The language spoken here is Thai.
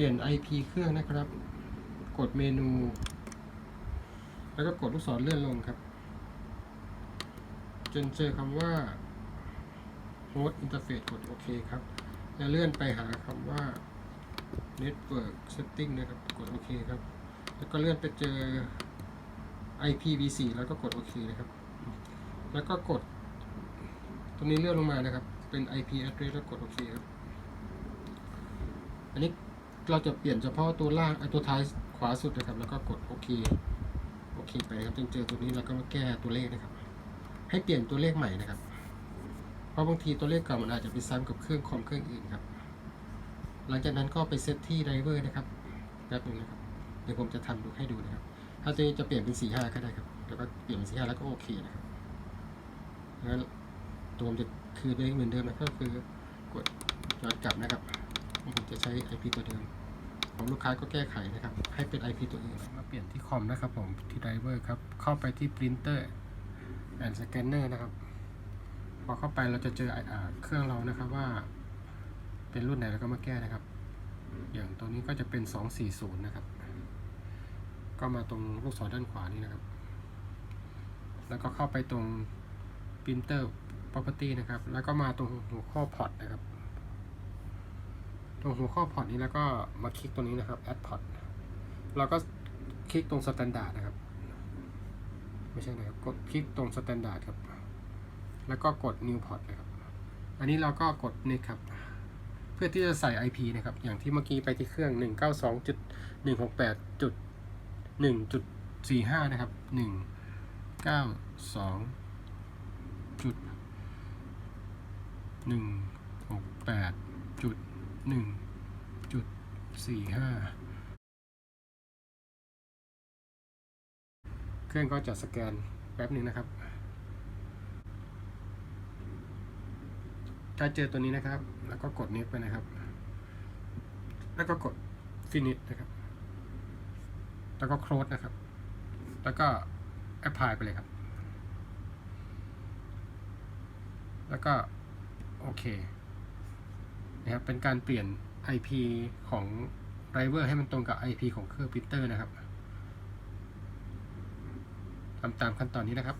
ปลี่ยน IP เครื่องนะครับ กดเมนู แล้วก็กดลูกศรเลื่อนลงครับ จนเจอคำว่า Host Interface กดโอเคครับ แล้วเลื่อนไปหาคำว่า Network Setting นะครับ กดโอเคครับ แล้วก็เลื่อนไปเจอ IPv4 แล้วก็กดโอเคนะครับ แล้วก็กด ตรงนี้เลื่อนลงมานะครับ เป็น IP address แล้วกดโอเคครับ อันนี้ เราจะเปลี่ยนเฉพาะตัวล่างตัวท้ายขวาสุดนะครับ แล้วก็กดโอเคโอเคไปครับจนเจอตัวนี้เราก็มาแก้ตัวเลขนะครับ ให้เปลี่ยนตัวเลขใหม่นะครับ เพราะบางทีตัวเลขเก่ามันอาจจะไปซ้ำกับเครื่องคอมเครื่องอื่นครับ หลังจากนั้นก็ไปเซตที่ไดรเวอร์นะครับแป๊บนึงนะครับเดี๋ยวผมจะทำดูให้ดูนะครับ ถ้าตัวนี้จะเปลี่ยนเป็นสี่ห้าก็ได้ครับ แล้วก็เปลี่ยนเป็นสี่ห้าแล้วก็โอเคนะครับแล้วตัวผมจะคือเลขเหมือนเดิมนะก็คือกดย้อนกลับนะครับ ผมจะใช้ IP ตัวเดิมของลูกค้าก็แก้ไขนะครับ ให้เป็น IP ตัวอื่นมาเปลี่ยนที่คอมนะครับผมที่ไดรเวอร์ครับ เข้าไปที่ printer and scanner นะครับ พอเข้าไปเราจะเจออเครื่องเรานะครับว่า เป็นรุ่นไหนแล้วก็มาแก้นะครับ อย่างตัวนี้ก็จะเป็น 240 นะครับ ก็มาตรงลูกศรด้านขวานี้นะครับ แล้วก็เข้าไปตรง printer property นะครับ แล้วก็มาตรงหัวข้อ port นะครับ ตรงหัวข้อ port นี้แล้วก็มาคลิกตรงนี้นะครับ add port เราก็คลิกตรง standard นะครับ ไม่ใช่นะครับ กดคลิกตรง standard ครับ แล้วก็กด new port นะครับ อันนี้เราก็กด next ครับ เพื่อที่จะใส่ IP นะครับ อย่างที่เมื่อกี้ไปที่เครื่อง 192.168.1.45 นะครับ 192จุด หนึ่งจุดสี่ห้าเครื่องก็จะสแกนแป๊บหนึ่งนะครับ ถ้าเจอตัวนี้นะครับ แล้วก็กด next ไปนะครับ แล้วก็กด finish นะครับ แล้วก็ close นะครับ แล้วก็ apply ไปเลยครับ แล้วก็ โอเค นะครับ เป็นการเปลี่ยน IP ของไรเวอร์ให้มันตรงกับ IP ของเครื่องพิเตอร์นะครับทำตามขั้นตอนนี้นะครับ